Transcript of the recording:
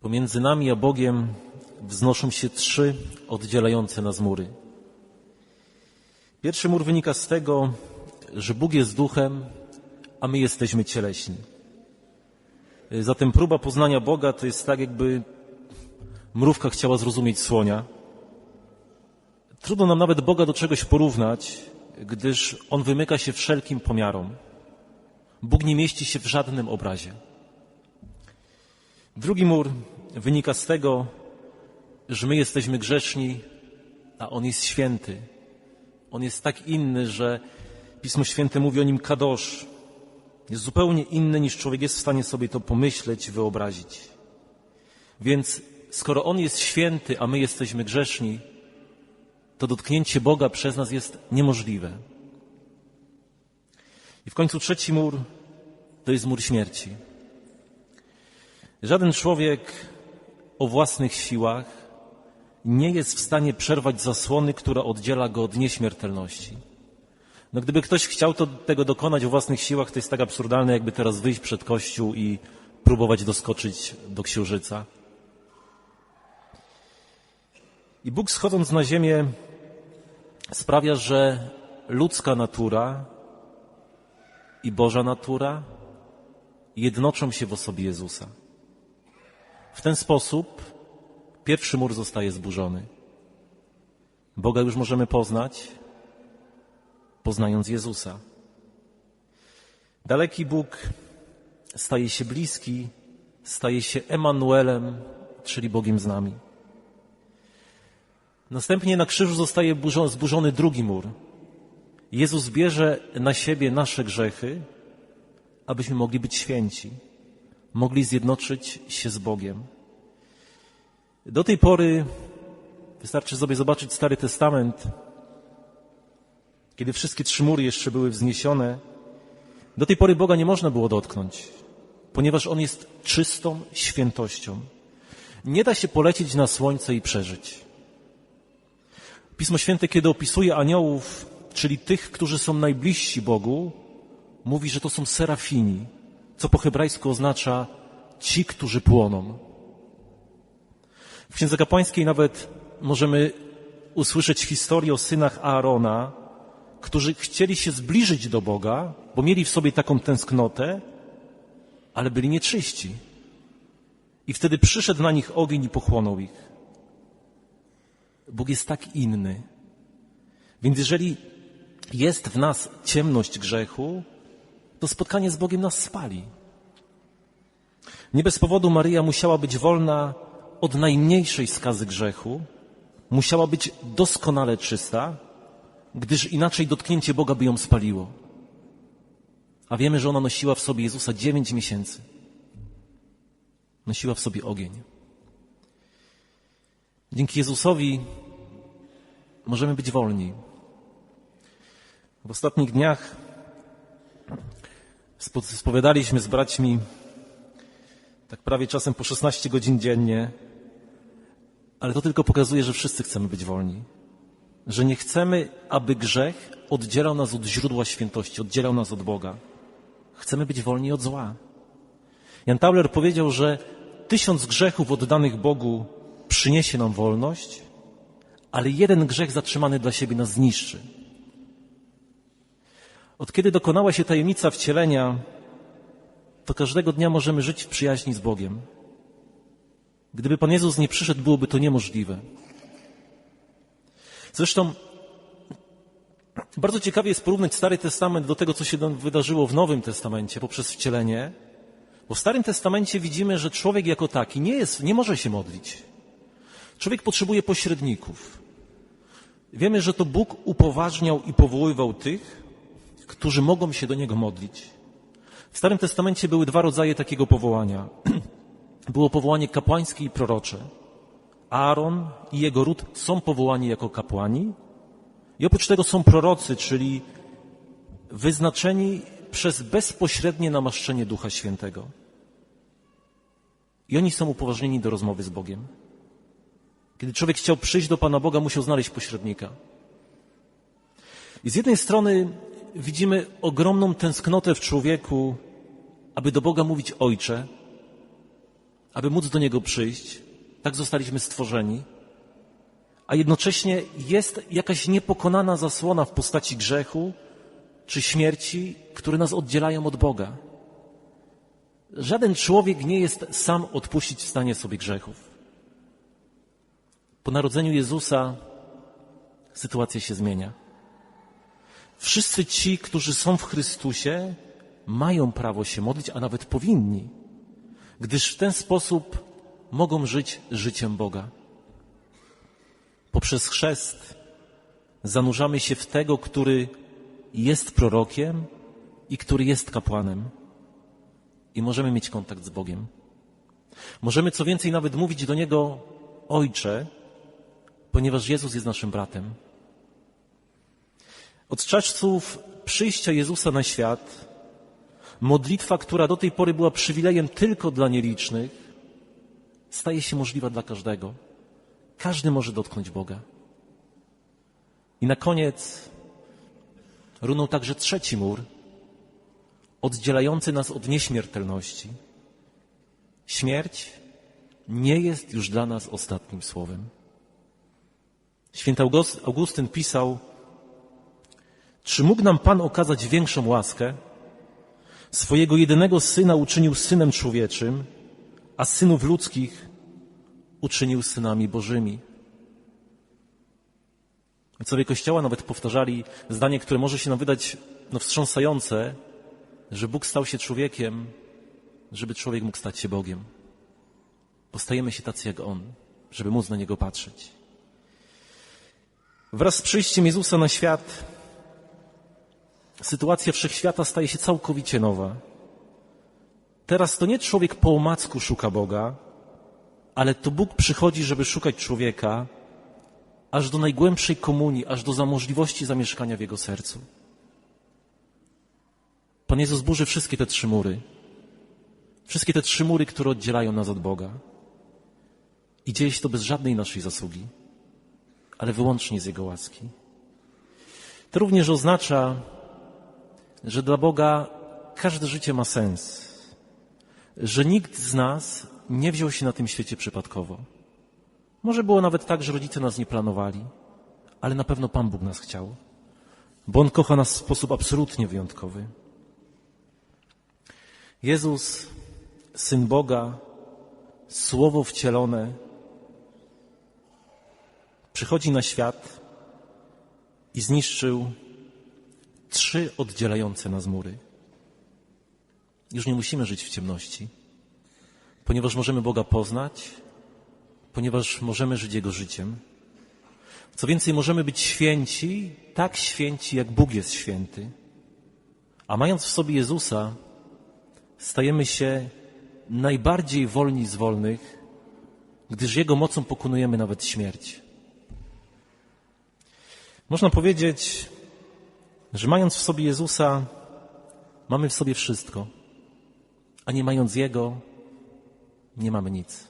Pomiędzy nami a Bogiem wznoszą się trzy oddzielające nas mury. Pierwszy mur wynika z tego, że Bóg jest duchem, a my jesteśmy cieleśni. Zatem próba poznania Boga to jest tak, jakby mrówka chciała zrozumieć słonia. Trudno nam nawet Boga do czegoś porównać, gdyż On wymyka się wszelkim pomiarom. Bóg nie mieści się w żadnym obrazie. Drugi mur wynika z tego, że my jesteśmy grzeszni, a On jest święty. On jest tak inny, że Pismo Święte mówi o nim kadosz. Jest zupełnie inny niż człowiek jest w stanie sobie to pomyśleć, wyobrazić. Więc skoro On jest święty, a my jesteśmy grzeszni, to dotknięcie Boga przez nas jest niemożliwe. I w końcu trzeci mur to jest mur śmierci. Żaden człowiek o własnych siłach nie jest w stanie przerwać zasłony, która oddziela go od nieśmiertelności. No gdyby ktoś chciał to, tego dokonać o własnych siłach, to jest tak absurdalne, jakby teraz wyjść przed kościół i próbować doskoczyć do księżyca. I Bóg schodząc na ziemię sprawia, że ludzka natura i Boża natura jednoczą się w osobie Jezusa. W ten sposób pierwszy mur zostaje zburzony. Boga już możemy poznać, poznając Jezusa. Daleki Bóg staje się bliski, staje się Emanuelem, czyli Bogiem z nami. Następnie na krzyżu zostaje zburzony drugi mur. Jezus bierze na siebie nasze grzechy, abyśmy mogli być święci, mogli zjednoczyć się z Bogiem. Do tej pory wystarczy sobie zobaczyć Stary Testament, kiedy wszystkie trzy mury jeszcze były wzniesione. Do tej pory Boga nie można było dotknąć, ponieważ On jest czystą świętością. Nie da się polecieć na słońce i przeżyć. Pismo Święte, kiedy opisuje aniołów, czyli tych, którzy są najbliżsi Bogu, mówi, że to są serafini, co po hebrajsku oznacza ci, którzy płoną. W Księdze Kapłańskiej nawet możemy usłyszeć historię o synach Aarona, którzy chcieli się zbliżyć do Boga, bo mieli w sobie taką tęsknotę, ale byli nieczyści. I wtedy przyszedł na nich ogień i pochłonął ich. Bóg jest tak inny. Więc jeżeli jest w nas ciemność grzechu, to spotkanie z Bogiem nas spali. Nie bez powodu Maryja musiała być wolna od najmniejszej skazy grzechu, musiała być doskonale czysta, gdyż inaczej dotknięcie Boga by ją spaliło. A wiemy, że ona nosiła w sobie Jezusa dziewięć miesięcy. Nosiła w sobie ogień. Dzięki Jezusowi możemy być wolni. W ostatnich dniach spowiadaliśmy z braćmi tak prawie czasem po 16 godzin dziennie, ale to tylko pokazuje, że wszyscy chcemy być wolni. Że nie chcemy, aby grzech oddzielał nas od źródła świętości, oddzielał nas od Boga. Chcemy być wolni od zła. Jan Tauler powiedział, że tysiąc grzechów oddanych Bogu przyniesie nam wolność, ale jeden grzech zatrzymany dla siebie nas zniszczy. Od kiedy dokonała się tajemnica wcielenia, to każdego dnia możemy żyć w przyjaźni z Bogiem. Gdyby Pan Jezus nie przyszedł, byłoby to niemożliwe. Zresztą bardzo ciekawie jest porównać Stary Testament do tego, co się wydarzyło w Nowym Testamencie poprzez wcielenie, bo w Starym Testamencie widzimy, że człowiek jako taki nie, jest, nie może się modlić. Człowiek potrzebuje pośredników. Wiemy, że to Bóg upoważniał i powoływał tych, którzy mogą się do Niego modlić. W Starym Testamencie były dwa rodzaje takiego powołania. Było powołanie kapłańskie i prorocze. Aaron i jego ród są powołani jako kapłani i oprócz tego są prorocy, czyli wyznaczeni przez bezpośrednie namaszczenie Ducha Świętego. I oni są upoważnieni do rozmowy z Bogiem. Kiedy człowiek chciał przyjść do Pana Boga, musiał znaleźć pośrednika. I z jednej strony widzimy ogromną tęsknotę w człowieku, aby do Boga mówić Ojcze, aby móc do Niego przyjść. Tak zostaliśmy stworzeni. A jednocześnie jest jakaś niepokonana zasłona w postaci grzechu czy śmierci, które nas oddzielają od Boga. Żaden człowiek nie jest sam odpuścić w stanie sobie grzechów. Po narodzeniu Jezusa sytuacja się zmienia. Wszyscy ci, którzy są w Chrystusie, mają prawo się modlić, a nawet powinni, gdyż w ten sposób mogą żyć życiem Boga. Poprzez chrzest zanurzamy się w tego, który jest prorokiem i który jest kapłanem. I możemy mieć kontakt z Bogiem. Możemy co więcej nawet mówić do Niego Ojcze, ponieważ Jezus jest naszym bratem. Od czasów przyjścia Jezusa na świat, modlitwa, która do tej pory była przywilejem tylko dla nielicznych, staje się możliwa dla każdego. Każdy może dotknąć Boga. I na koniec runął także trzeci mur, oddzielający nas od nieśmiertelności. Śmierć nie jest już dla nas ostatnim słowem. Święty Augustyn pisał, czy mógł nam Pan okazać większą łaskę? Swojego jedynego syna uczynił synem człowieczym, a synów ludzkich uczynił synami bożymi. Ojcowie Kościoła nawet powtarzali zdanie, które może się nam wydać no, wstrząsające, że Bóg stał się człowiekiem, żeby człowiek mógł stać się Bogiem. Postajemy się tacy jak On, żeby móc na Niego patrzeć. Wraz z przyjściem Jezusa na świat sytuacja wszechświata staje się całkowicie nowa. Teraz to nie człowiek po omacku szuka Boga, ale to Bóg przychodzi, żeby szukać człowieka, aż do najgłębszej komunii, aż do możliwości zamieszkania w jego sercu. Pan Jezus burzy wszystkie te trzy mury. Wszystkie te trzy mury, które oddzielają nas od Boga. I dzieje się to bez żadnej naszej zasługi, ale wyłącznie z Jego łaski. To również oznacza, że dla Boga każde życie ma sens, że nikt z nas nie wziął się na tym świecie przypadkowo. Może było nawet tak, że rodzice nas nie planowali, ale na pewno Pan Bóg nas chciał, bo On kocha nas w sposób absolutnie wyjątkowy. Jezus, Syn Boga, Słowo wcielone, przychodzi na świat i zniszczył trzy oddzielające nas mury. Już nie musimy żyć w ciemności, ponieważ możemy Boga poznać, ponieważ możemy żyć Jego życiem. Co więcej, możemy być święci, tak święci, jak Bóg jest święty. A mając w sobie Jezusa, stajemy się najbardziej wolni z wolnych, gdyż Jego mocą pokonujemy nawet śmierć. Można powiedzieć, że mając w sobie Jezusa, mamy w sobie wszystko, a nie mając Jego, nie mamy nic.